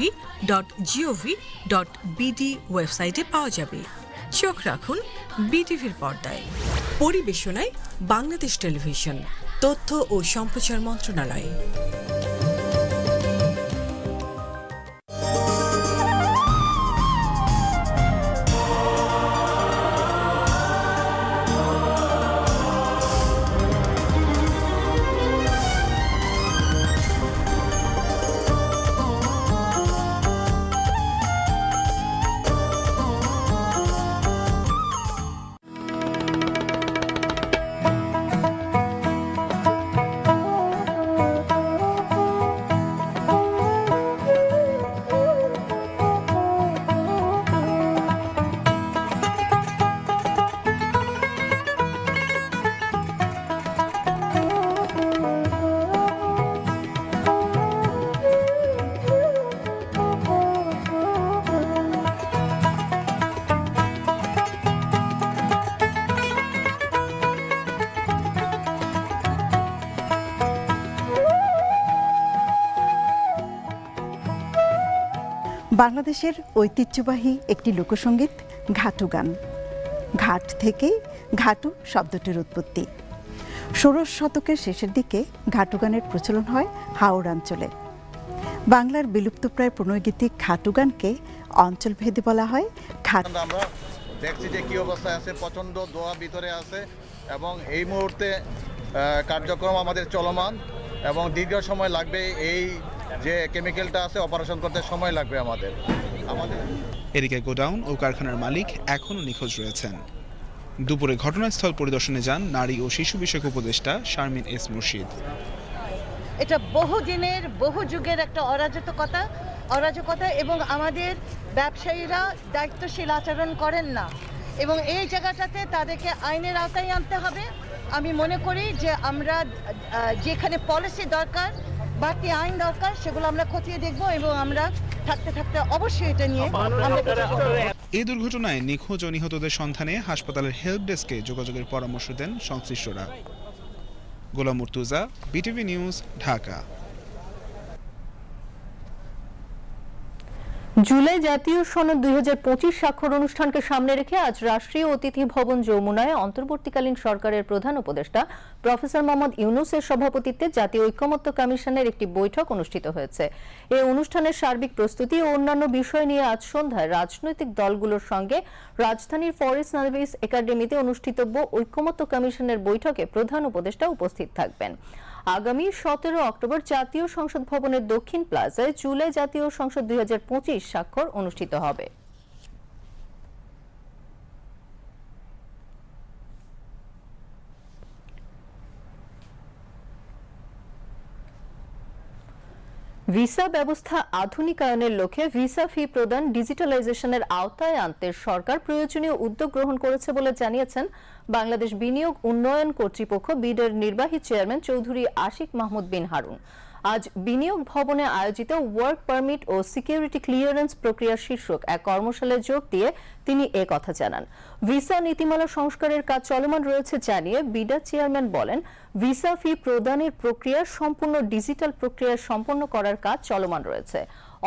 TV dot GOV dot BD ওয়েবসাইটে পাওয়া যাবে। চোখ রাখুন বিটিভির পর্দায়। পরিবেশনায় বাংলাদেশ টেলিভিশন, তথ্য ও সম্প্রচার মন্ত্রণালয়। বাংলাদেশের ঐতিহ্যবাহী একটি লোকসঙ্গীত, ঘাটু গান। ঘাট থেকে ঘাটু শব্দটির উৎপত্তি। ষোড়শ শতকের শেষের দিকে ঘাটু গানের প্রচলন হয় হাওড় অঞ্চলে। বাংলার বিলুপ্তপ্রায় প্রণয়গীতিক ঘাটু গানকে অঞ্চলভেদে বলা হয় ঘাট। আমরা দেখছি যে কি অবস্থায় আছে, প্রচণ্ড দোয়া ভিতরে আছে এবং এই মুহূর্তে কার্যক্রম আমাদের চলমান এবং দীর্ঘ সময় লাগবে এই যে কেমিক্যালটা আছে অপারেশন করতে সময় লাগবে আমাদের। আমাদের এদিকে গোডাউন ও কারখানার মালিক এখনও নিখোঁজ রয়েছেন। দুপুরে ঘটনাস্থল পরিদর্শনে যান নারী ও শিশু বিষয়ক উপদেষ্টা শারমিন এস মুর্শিদ। এটা বহু দিনের বহু যুগের একটা অরাজকতা অরাজকতা এবং আমাদের ব্যবসায়ীরা দায়িত্বশীল আচরণ করেন না। এবং এই জায়গাটাতে তাদেরকে আইনের আওতায় আনতে হবে। আমি মনে করি যে আমরা যেখানে পলিসি দরকার বাড়তি আইন দরকার সেগুলো আমরা খতিয়ে দেখব এবং আমরা থাকতে থাকতে অবশ্যই এটা নিয়ে। এই দুর্ঘটনায় নিখোঁজ ও নিহতদের সন্ধানে হাসপাতালের হেল্প ডেস্কে যোগাযোগের পরামর্শ দেন সংশ্লিষ্টরা Golam Murtuza BTV news Dhaka July জাতীয় সনদ দুই হাজার পঁচিশ স্বাক্ষর অনুষ্ঠানকে সামনে রেখে আজ রাষ্ট্রীয় অতিথি ভবন যমুনায় অন্তর্বর্তীকালীন সরকারের প্রধান উপদেষ্টা প্রফেসর মোহাম্মদ ইউনুসের সভাপতিত্বে জাতীয় ঐক্যমত্য কমিশনের একটি বৈঠক অনুষ্ঠিত হয়েছে। এই অনুষ্ঠানের সার্বিক প্রস্তুতি ও অন্যান্য বিষয় নিয়ে আজ সন্ধ্যায় রাজনৈতিক দলগুলোর সঙ্গে রাজধানীর ফরেস্ট সার্ভিস একাডেমিতে অনুষ্ঠিতব্য ঐক্যমত্য কমিশনের বৈঠকে প্রধান উপদেষ্টা উপস্থিত থাকবেন। আগামী সতেরো অক্টোবর জাতীয় সংসদ ভবনের দক্ষিণ প্লাজায় জুলাই জাতীয় সংসদ দুই হাজার পঁচিশ স্বাক্ষর অনুষ্ঠিত হবে। ভিসা ব্যবস্থা আধুনিকায়নের লক্ষ্যে ভিসা ফি প্রদান ডিজিটালাইজেশনের আওতায় আনতে সরকার প্রয়োজনীয় উদ্যোগ গ্রহণ করেছে বলে জানিয়েছেন বাংলাদেশ বিনিয়োগ উন্নয়ন কর্তৃপক্ষ বিডের নির্বাহী চেয়ারম্যান চৌধুরী আশিক মাহমুদ বিন হারুন। আজ বিনিয়োগ ভবনে আয়োজিত ওয়ার্ক পারমিট ও সিকিউরিটি ক্লিয়ারেন্স প্রক্রিয়া শীর্ষক এক কর্মশালায় যোগ দিয়ে তিনি এ কথা জানান। ভিসা নীতিমালা সংস্কারের কাজ চলমান রয়েছে জানিয়ে বিডা চেয়ারম্যান বলেন ভিসা ফি প্রদানের প্রক্রিয়া সম্পূর্ণ ডিজিটাল প্রক্রিয়া সম্পন্ন করার কাজ চলমান রয়েছে।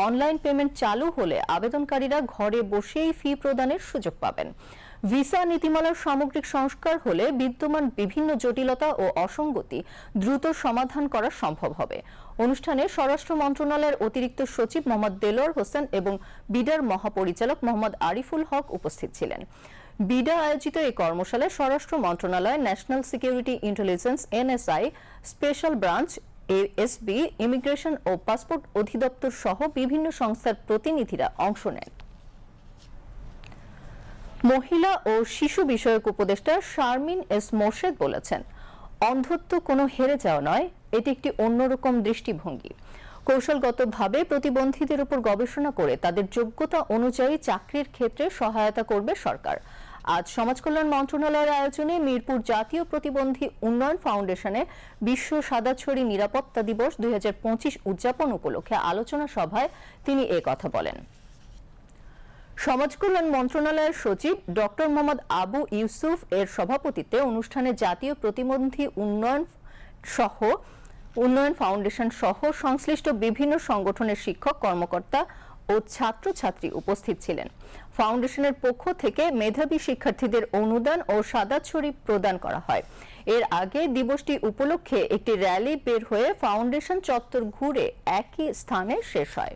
অনলাইন পেমেন্ট চালু হলে আবেদনকারীরা ঘরে বসেই ফি প্রদানের সুযোগ পাবেন। ভিসা নীতিমালার সামগ্রিক সংস্কার হলে বিদ্যমান বিভিন্ন জটিলতা ও অসঙ্গতি দ্রুত সমাধান করা সম্ভব হবে। অনুষ্ঠানে স্বরাষ্ট্র মন্ত্রণালয়ের অতিরিক্ত সচিব মোহাম্মদ দেলোয়ার হোসেন এবং বিডার মহাপরিচালক মোহাম্মদ আরিফুল হক উপস্থিত ছিলেন। বিডা আয়োজিত এই কর্মশালায় স্বরাষ্ট্র মন্ত্রণালয়, National Security Intelligence, NSI, Special Branch, ASB, immigration ও পাসপোর্ট অধিদপ্তর সহ বিভিন্ন সংস্থার প্রতিনিধিরা অংশ নেন। মহিলা ও শিশু বিষয়ক উপদেষ্টা শারমিন এস মোর্শেদ বলেছেন অন্ধত্ব কোনো হেরে যাওয়া নয়, এটি একটি অন্যরকম দৃষ্টিভঙ্গি। কৌশলগতভাবে প্রতিবন্ধীদের উপর গবেষণা করে তাদের যোগ্যতা অনুযায়ী চাকরির ক্ষেত্রে সহায়তা করবে সরকার। আজ সমাজ কল্যাণ মন্ত্রণালয়ের আয়োজনে মিরপুর জাতীয় প্রতিবন্ধী উন্নয়ন ফাউন্ডেশনে বিশ্ব সাদাছড়ি নিরাপত্তা দিবস দুই হাজার পঁচিশ উদযাপন উপলক্ষে আলোচনা সভায় তিনি এ কথা বলেন। সমাজ কল্যাণ মন্ত্রণালয়ের সচিব ডক্টর মোহাম্মদ আবু ইউসুফ এর সভাপতিত্বে অনুষ্ঠানে জাতীয় প্রতিবন্ধী উন্নয়ন সহ, উন্নয়ন ফাউন্ডেশন সহ সংশ্লিষ্ট বিভিন্ন সংগঠনের শিক্ষক, কর্মকর্তা ও ছাত্রছাত্রী উপস্থিত ছিলেন। ফাউন্ডেশনের পক্ষ থেকে মেধাবী শিক্ষার্থীদের অনুদান ও সাদা ছড়ি প্রদান করা হয়। এর আগে দিবসটি উপলক্ষে একটি র্যালি বের হয়ে ফাউন্ডেশন চত্বর ঘুরে একই স্থানে শেষ হয়।